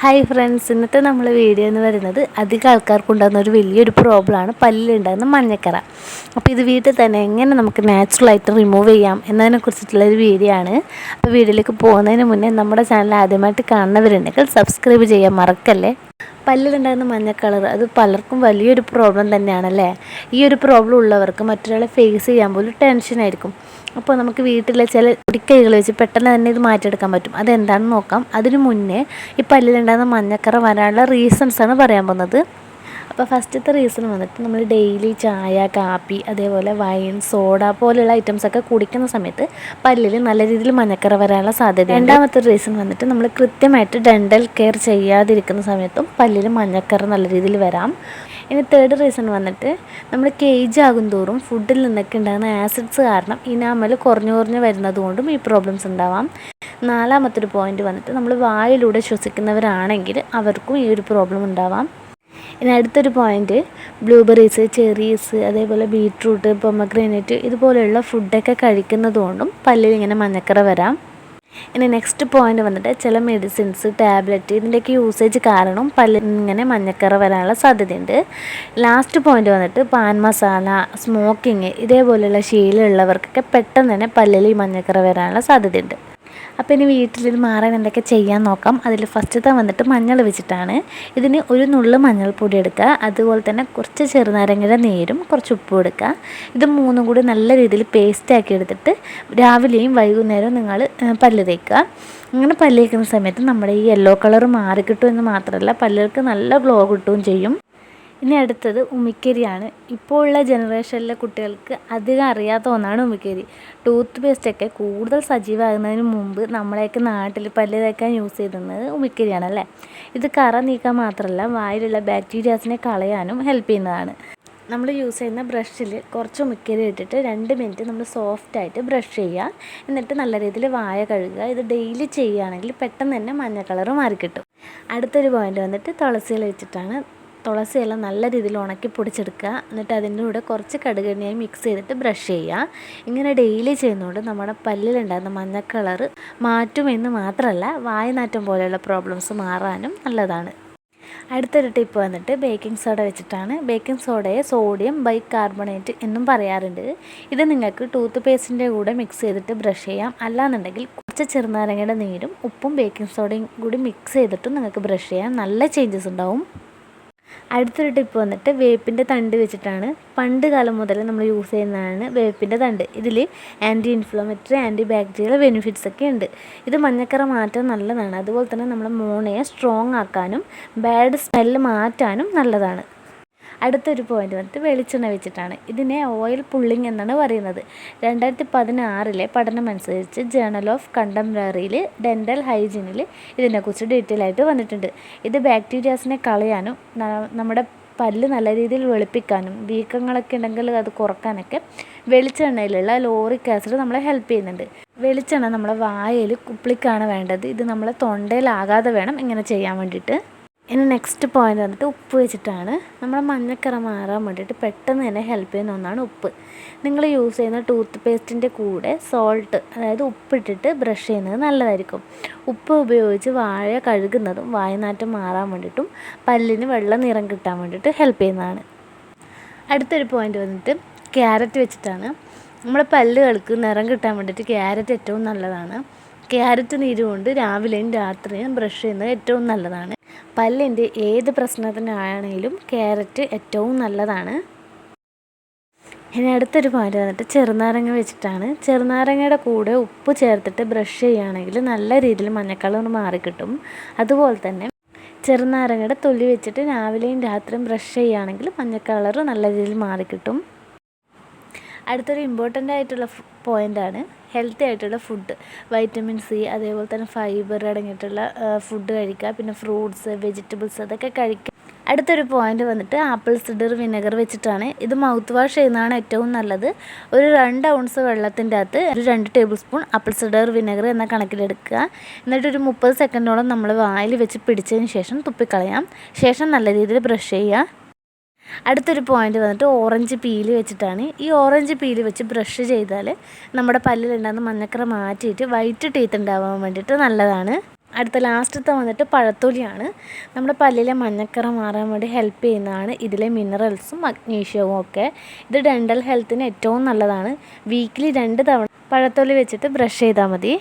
Hi friends ഇന്നത്തെ നമ്മൾ video എന്ന് പറയുന്നത് അധികം ആൾക്കാർക്ക് ഉണ്ടാകുന്ന ഒരു വലിയൊരു പ്രോബ്ലമാണ് പല്ലിലുണ്ടാകുന്ന മഞ്ഞക്കറ. അപ്പോൾ ഇത് വീട്ടിൽ തന്നെ എങ്ങനെ നമുക്ക് നാച്ചുറലായിട്ട് റിമൂവ് ചെയ്യാം എന്നതിനെ കുറിച്ചിട്ടുള്ള ഒരു വീഡിയോ ആണ്. അപ്പോൾ വീഡിയോയിലേക്ക് പോകുന്നതിന് മുന്നേ നമ്മുടെ ചാനൽ ആദ്യമായിട്ട് കാണുന്നവരുണ്ടെങ്കിൽ സബ്സ്ക്രൈബ് ചെയ്യാൻ മറക്കല്ലേ? പല്ലിലുണ്ടാകുന്ന മഞ്ഞ കളർ അത് പലർക്കും വലിയൊരു പ്രോബ്ലം തന്നെയാണല്ലേ? ഈ ഒരു പ്രോബ്ലം ഉള്ളവർക്ക് മറ്റൊരാളെ ഫേസ് ചെയ്യാൻ പോലും ടെൻഷനായിരിക്കും അപ്പോൾ നമുക്ക് വീട്ടിലെ ചില പൊടിക്കൈകൾ വെച്ച് പെട്ടെന്ന് തന്നെ ഇത് മാറ്റിയെടുക്കാൻ പറ്റും. അതെന്താണെന്ന് നോക്കാം. അതിനു മുന്നേ ഈ പല്ലിലുണ്ടാകുന്ന മഞ്ഞക്കറ വരാനുള്ള റീസൺസാണ് പറയാൻ പോകുന്നത്. അപ്പോൾ ഫസ്റ്റത്തെ റീസൺ വന്നിട്ട് നമ്മൾ ഡെയിലി ചായ കാപ്പി അതേപോലെ വൈൻ സോഡ പോലെയുള്ള ഐറ്റംസൊക്കെ കുടിക്കുന്ന സമയത്ത് പല്ലിൽ നല്ല രീതിയിൽ മഞ്ഞക്കറ വരാനുള്ള സാധ്യത രണ്ടാമത്തെ റീസൺ വന്നിട്ട് നമ്മൾ കൃത്യമായിട്ട് ഡെന്റൽ കെയർ ചെയ്യാതിരിക്കുന്ന സമയത്തും പല്ലിൽ മഞ്ഞക്കറ നല്ല രീതിയിൽ വരാം. ഇനി തേർഡ് റീസൺ വന്നിട്ട് നമ്മൾ കേജ് ആകും തോറും ഫുഡിൽ നിന്നൊക്കെ ഉണ്ടാകുന്ന ആസിഡ്സ് കാരണം ഇനാമൽ കുറഞ്ഞു കുറഞ്ഞു വരുന്നതുകൊണ്ടും ഈ പ്രോബ്ലംസ് ഉണ്ടാവാം. നാലാമത്തൊരു പോയിന്റ് വന്നിട്ട് നമ്മൾ വായിലൂടെ ശ്വസിക്കുന്നവരാണെങ്കിൽ അവർക്കും ഈ ഒരു പ്രോബ്ലം ഉണ്ടാവാം. ഇനി അടുത്തൊരു പോയിന്റ് ബ്ലൂബെറീസ് ചെറീസ് അതേപോലെ ബീട്രൂട്ട് പൊമഗ്രാനേറ്റ് ഇതുപോലെയുള്ള ഫുഡൊക്കെ കഴിക്കുന്നത് കൊണ്ടും പല്ലിൽ ഇങ്ങനെ മഞ്ഞക്കറ വരാം. ഇനി നെക്സ്റ്റ് പോയിന്റ് വന്നിട്ട് ചില മെഡിസിൻസ് ടാബ്ലറ്റ് ഇതിന്റെയൊക്കെ യൂസേജ് കാരണം പല്ലിൽ ഇങ്ങനെ മഞ്ഞക്കറ വരാനുള്ള സാധ്യതയുണ്ട്. ലാസ്റ്റ് പോയിന്റ് വന്നിട്ട് പാൻ മസാല സ്മോക്കിങ് ഇതേപോലെയുള്ള ശീലമുള്ളവർക്കൊക്കെ പെട്ടെന്ന് തന്നെ പല്ലിൽ ഈ മഞ്ഞക്കറ വരാനുള്ള സാധ്യതയുണ്ട്. അപ്പോൾ ഇനി വീട്ടിലിത് മാറാൻ എന്തൊക്കെ ചെയ്യാൻ നോക്കാം. അതിൽ ഫസ്റ്റത്തെ വന്നിട്ട് മഞ്ഞൾ വെച്ചിട്ടാണ്. ഇതിന് ഒരു നുള്ളു മഞ്ഞൾപ്പൊടി എടുക്കുക. അതുപോലെ തന്നെ കുറച്ച് ചെറുനാരങ്ങയുടെ നീരും കുറച്ച് ഉപ്പും എടുക്കുക. ഇത് മൂന്നും കൂടി നല്ല രീതിയിൽ പേസ്റ്റാക്കി എടുത്തിട്ട് രാവിലെയും വൈകുന്നേരവും നിങ്ങൾ പല്ല് തേക്കുക. അങ്ങനെ പല്ല് തേക്കുന്ന സമയത്ത് നമ്മുടെ ഈ യെല്ലോ കളർ മാറിക്കിട്ടും എന്ന് മാത്രമല്ല പല്ലുകൾക്ക് നല്ല ഗ്ലോ കിട്ടുകയും ചെയ്യും. ഇനി അടുത്തത് ഉമിക്കരിയാണ്. ഇപ്പോൾ ഉള്ള ജനറേഷനിലെ കുട്ടികൾക്ക് അധികം അറിയാത്ത ഒന്നാണ് ഉമിക്കരി. ടൂത്ത് പേസ്റ്റൊക്കെ കൂടുതൽ സജീവമാകുന്നതിന് മുമ്പ് നമ്മളെയൊക്കെ നാട്ടിൽ പല്ല് തേക്കാൻ യൂസ് ചെയ്തിരുന്നത് ഉമിക്കരിയാണല്ലേ ഇത് കറ നീക്കാൻ മാത്രമല്ല വായിലുള്ള ബാക്ടീരിയാസിനെ കളയാനും ഹെൽപ്പ് ചെയ്യുന്നതാണ്. നമ്മൾ യൂസ് ചെയ്യുന്ന ബ്രഷിൽ കുറച്ച് ഉമിക്കരി ഇട്ടിട്ട് രണ്ട് മിനിറ്റ് നമ്മൾ സോഫ്റ്റായിട്ട് ബ്രഷ് ചെയ്യുക. എന്നിട്ട് നല്ല രീതിയിൽ വായ കഴുകുക. ഇത് ഡെയിലി ചെയ്യുകയാണെങ്കിൽ പെട്ടെന്ന് തന്നെ മഞ്ഞ കളർ മാറിക്കിട്ടും. അടുത്തൊരു പോയിന്റ് വന്നിട്ട് തുളസിയിൽ വെച്ചിട്ടാണ് തുളസിയെല്ലാം നല്ല രീതിയിൽ ഉണക്കി പൊടിച്ചെടുക്കുക. എന്നിട്ട് അതിന്റെ കൂടെ കുറച്ച് കടുകെണ്ണയായി മിക്സ് ചെയ്തിട്ട് ബ്രഷ് ചെയ്യുക. ഇങ്ങനെ ഡെയിലി ചെയ്യുന്നതുകൊണ്ട് നമ്മുടെ പല്ലിലുണ്ടാകുന്ന മഞ്ഞ കളർ മാറ്റുമെന്ന് മാത്രമല്ല വായനാറ്റം പോലെയുള്ള പ്രോബ്ലംസ് മാറാനും നല്ലതാണ്. അടുത്തൊരു ടിപ്പ് വന്നിട്ട് ബേക്കിംഗ് സോഡ വെച്ചിട്ടാണ്. ബേക്കിംഗ് സോഡയെ സോഡിയം ബൈ കാർബണേറ്റ് എന്നും പറയാറുണ്ട്. ഇത് നിങ്ങൾക്ക് ടൂത്ത് പേസ്റ്റിന്റെ കൂടെ മിക്സ് ചെയ്തിട്ട് ബ്രഷ് ചെയ്യാം. അല്ലാന്നുണ്ടെങ്കിൽ കുറച്ച് ചെറുനാരങ്ങയുടെ നീരും ഉപ്പും ബേക്കിംഗ് സോഡയും കൂടി മിക്സ് ചെയ്തിട്ടും നിങ്ങൾക്ക് ബ്രഷ് ചെയ്യാം നല്ല ചേഞ്ചസ് ഉണ്ടാവും. അടുത്തൊരു ടിപ്പ് വന്നിട്ട് വേപ്പിന്റെ തണ്ട് വെച്ചിട്ടാണ്. പണ്ട് കാലം മുതൽ നമ്മൾ യൂസ് ചെയ്യുന്നതാണ് വേപ്പിന്റെ തണ്ട്. ഇതിൽ anti inflammatory anti bacterial benefits ഒക്കെ ഉണ്ട്. ഇത് മഞ്ഞക്കറ മാറ്റാൻ നല്ലതാണ്. അതുപോലെ തന്നെ നമ്മുടെ മോണയെ സ്ട്രോങ് ആക്കാനും ബാഡ് സ്മെല്ല് മാറ്റാനും നല്ലതാണ്. അടുത്തൊരു പോയിന്റ് വന്നിട്ട് വെളിച്ചെണ്ണ വെച്ചിട്ടാണ്. ഇതിനെ ഓയിൽ പുള്ളിങ് എന്നാണ് പറയുന്നത്. രണ്ടായിരത്തി പതിനാറിലെ പഠനമനുസരിച്ച് ജേണൽ ഓഫ് കണ്ടംപററിയിൽ ഡെന്റൽ ഹൈജീനിൽ ഇതിനെക്കുറിച്ച് ഡീറ്റെയിൽ ആയിട്ട് വന്നിട്ടുണ്ട്. ഇത് ബാക്ടീരിയാസിനെ കളയാനും നമ്മുടെ പല്ല് നല്ല രീതിയിൽ വെളുപ്പിക്കാനും വീക്കങ്ങളൊക്കെ ഉണ്ടെങ്കിൽ അത് കുറക്കാനൊക്കെ വെളിച്ചെണ്ണയിലുള്ള ലോറിക് ആസിഡ് നമ്മളെ ഹെൽപ്പ് ചെയ്യുന്നുണ്ട്. വെളിച്ചെണ്ണ നമ്മളെ വായയിൽ കുപ്പിളിക്കാണ് വേണ്ടത്. ഇത് നമ്മളെ തൊണ്ടയിലാകാതെ വേണം ഇങ്ങനെ ചെയ്യാൻ വേണ്ടിയിട്ട്. ഇനി നെക്സ്റ്റ് പോയിന്റ് വന്നിട്ട് ഉപ്പ് വെച്ചിട്ടാണ്. നമ്മൾ മഞ്ഞക്കറ മാറാൻ വേണ്ടിയിട്ട് പെട്ടെന്ന് തന്നെ ഹെൽപ്പ് ചെയ്യുന്ന ഒന്നാണ് ഉപ്പ്. നിങ്ങൾ യൂസ് ചെയ്യുന്ന ടൂത്ത് പേസ്റ്റിന്റെ കൂടെ സോൾട്ട് അതായത് ഉപ്പിട്ടിട്ട് ബ്രഷ് ചെയ്യുന്നത് നല്ലതായിരിക്കും. ഉപ്പ് ഉപയോഗിച്ച് വാഴ കഴുകുന്നതും വായനാറ്റം മാറാൻ വേണ്ടിയിട്ടും പല്ലിന് വെള്ള നിറം കിട്ടാൻ വേണ്ടിയിട്ട് ഹെൽപ്പ് ചെയ്യുന്നതാണ്. അടുത്തൊരു പോയിന്റ് വന്നിട്ട് ക്യാരറ്റ് വെച്ചിട്ടാണ്. നമ്മുടെ പല്ലുകൾക്ക് നിറം കിട്ടാൻ വേണ്ടിയിട്ട് ക്യാരറ്റ് ഏറ്റവും നല്ലതാണ്. ക്യാരറ്റ് നീര് കൊണ്ട് രാവിലെയും രാത്രിയും ബ്രഷ് ചെയ്യുന്നത് ഏറ്റവും നല്ലതാണ്. പല്ലിന്റെ ഏത് പ്രശ്നത്തിനാണെങ്കിലും ക്യാരറ്റ് ഏറ്റവും നല്ലതാണ്. ഇനി അടുത്തൊരു പോയിന്റ് വന്നിട്ട് ചെറുനാരങ്ങ വെച്ചിട്ടാണ്. ചെറുനാരങ്ങയുടെ കൂടെ ഉപ്പ് ചേർത്തിട്ട് ബ്രഷ് ചെയ്യുകയാണെങ്കിൽ നല്ല രീതിയിൽ മഞ്ഞക്കളർ മാറിക്കിട്ടും അതുപോലെ തന്നെ ചെറുനാരങ്ങയുടെ തൊലി വെച്ചിട്ട് രാവിലെയും രാത്രിയും ബ്രഷ് ചെയ്യുകയാണെങ്കിൽ മഞ്ഞക്കളർ നല്ല രീതിയിൽ മാറിക്കിട്ടും അടുത്തൊരു ഇമ്പോർട്ടന്റ് ആയിട്ടുള്ള പോയിന്റാണ് ഹെൽത്തി ആയിട്ടുള്ള ഫുഡ് വൈറ്റമിൻ സി അതേപോലെ തന്നെ ഫൈബർ അടങ്ങിയിട്ടുള്ള ഫുഡ് കഴിക്കുക. പിന്നെ ഫ്രൂട്ട്സ് വെജിറ്റബിൾസ് അതൊക്കെ കഴിക്കുക അടുത്തൊരു പോയിന്റ് വന്നിട്ട് ആപ്പിൾ സിഡർ വിനെഗർ വെച്ചിട്ടാണ്. ഇത് മൗത്ത് വാഷ് ചെയ്യുന്നതാണ് ഏറ്റവും നല്ലത്. ഒരു രണ്ട് ഔൺസ് വെള്ളത്തിന്റെ അകത്ത് ഒരു രണ്ട് tablespoon apple cider vinegar എന്ന കണക്കിലെടുക്കുക. എന്നിട്ട് ഒരു മുപ്പത് സെക്കൻഡോളം നമ്മൾ വായിൽ വെച്ച് പിടിച്ചതിന് ശേഷം തുപ്പിക്കളയാം. ശേഷം നല്ല രീതിയിൽ ബ്രഷ് ചെയ്യുക. അടുത്തൊരു പോയിന്റ് വന്നിട്ട് ഓറഞ്ച് പീൽ വെച്ചിട്ടാണ്. ഈ ഓറഞ്ച് പീൽ വെച്ച് ബ്രഷ് ചെയ്താൽ നമ്മുടെ പല്ലിലുണ്ടാകുന്ന മഞ്ഞക്കറ മാറ്റിയിട്ട് വൈറ്റ് ടീത്ത് ഉണ്ടാവാൻ വേണ്ടിയിട്ട് നല്ലതാണ്. അടുത്ത ലാസ്റ്റത്തെ വന്നിട്ട് പഴത്തൊലിയാണ്. നമ്മുടെ പല്ലിലെ മഞ്ഞക്കറ മാറാൻ വേണ്ടി ഹെൽപ്പ് ചെയ്യുന്നതാണ്. ഇതിലെ മിനറൽസും മഗ്നീഷ്യവും ഒക്കെ. ഇത് ഡെന്റൽ ഹെൽത്തിന് ഏറ്റവും നല്ലതാണ്. വീക്കിലി രണ്ട് തവണ പഴത്തൊലി വെച്ചിട്ട് ബ്രഷ് ചെയ്താൽ മതി.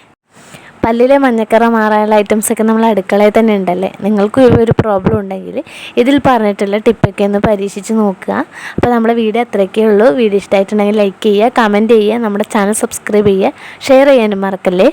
പല്ലിലെ മഞ്ഞക്കറ മാറാനുള്ള ഐറ്റംസൊക്കെ നമ്മൾ അടുക്കളയിൽ തന്നെ ഉണ്ടല്ലേ? നിങ്ങൾക്കും ഒരു പ്രോബ്ലം ഉണ്ടെങ്കിൽ ഇതിൽ പറഞ്ഞിട്ടുള്ള ടിപ്പൊക്കെ ഒന്ന് പരീക്ഷിച്ച് നോക്കുക. അപ്പോൾ നമ്മുടെ വീഡിയോ അത്രയൊക്കെ ഉള്ളൂ. വീഡിയോ ഇഷ്ടമായിട്ടുണ്ടെങ്കിൽ ലൈക്ക് ചെയ്യുക കമന്റ് ചെയ്യുക നമ്മുടെ ചാനൽ സബ്സ്ക്രൈബ് ചെയ്യുക ഷെയർ ചെയ്യാനും മറക്കല്ലേ?